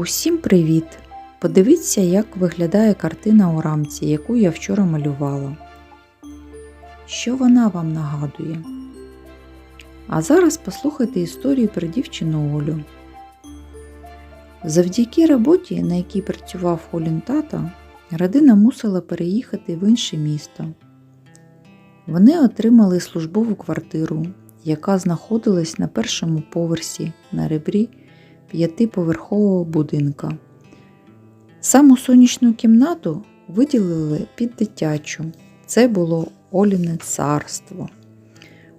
Усім привіт! Подивіться, як виглядає картина у рамці, яку я вчора малювала. Що вона вам нагадує? А зараз послухайте історію про дівчину Олю. Завдяки роботі, на якій працював Олін тато, родина мусила переїхати в інше місто. Вони отримали службову квартиру, яка знаходилась на першому поверсі на ребрі п'ятиповерхового будинка. Саму сонячну кімнату виділили під дитячу. Це було Оліне царство.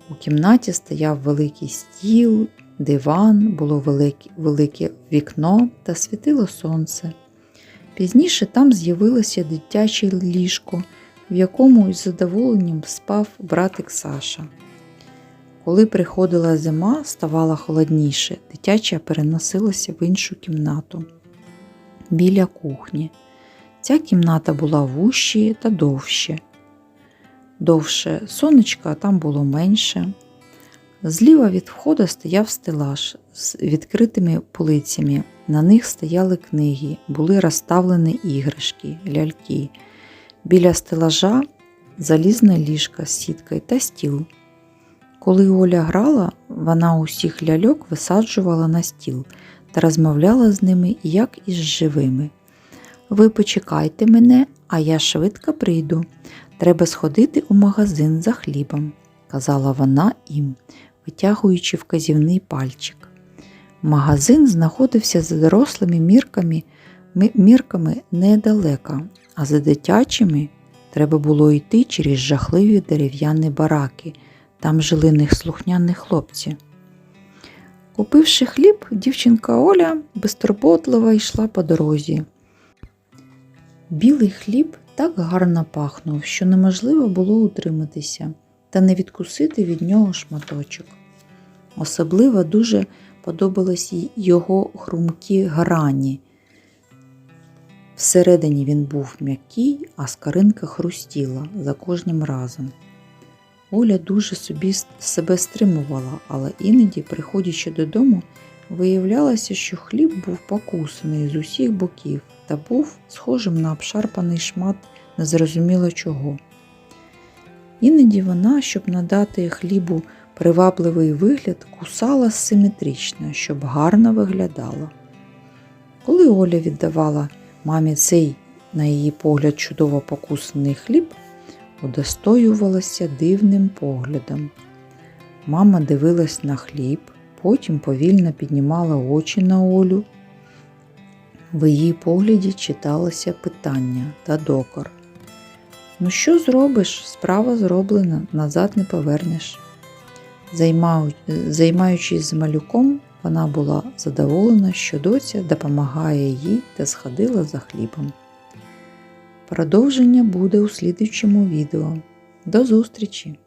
У кімнаті стояв великий стіл, диван, було велике, велике вікно та світило сонце. Пізніше там з'явилося дитяче ліжко, в якому із задоволенням спав братик Саша. Коли приходила зима, ставало холодніше, дитяча переносилася в іншу кімнату біля кухні. Ця кімната була вущі та довше. Довше сонечка, там було менше. Зліва від входу стояв стелаж з відкритими полицями. На них стояли книги, були розставлені іграшки, ляльки. Біля стелажа залізна ліжка з сіткою та стіл. Коли Оля грала, вона усіх ляльок висаджувала на стіл та розмовляла з ними як із живими. Ви почекайте мене, а я швидко прийду. Треба сходити у магазин за хлібом, казала вона їм, витягуючи вказівний пальчик. Магазин знаходився за дорослими мірками, мірками недалеко, а за дитячими треба було йти через жахливі дерев'яні бараки. Там жили неслухняні хлопці. Купивши хліб, дівчинка Оля безтурботливо йшла по дорозі. Білий хліб так гарно пахнув, що неможливо було утриматися та не відкусити від нього шматочок. Особливо дуже подобались його хрумкі грані. Всередині він був м'який, а скаринка хрустіла за кожним разом. Оля дуже собі себе стримувала, але іноді, приходячи додому, виявлялося, що хліб був покусаний з усіх боків та був схожим на обшарпаний шмат незрозуміло чого. Іноді вона, щоб надати хлібу привабливий вигляд, кусала симетрично, щоб гарно виглядала. Коли Оля віддавала мамі цей, на її погляд, чудово покусаний хліб, удостоювалася дивним поглядом. Мама дивилась на хліб, потім повільно піднімала очі на Олю. В її погляді читалося питання та докор. Ну, що зробиш? Справа зроблена, назад не повернеш. Займаючись з малюком, вона була задоволена, що доця допомагає їй та сходила за хлібом. Продовження буде у слідуючому відео. До зустрічі!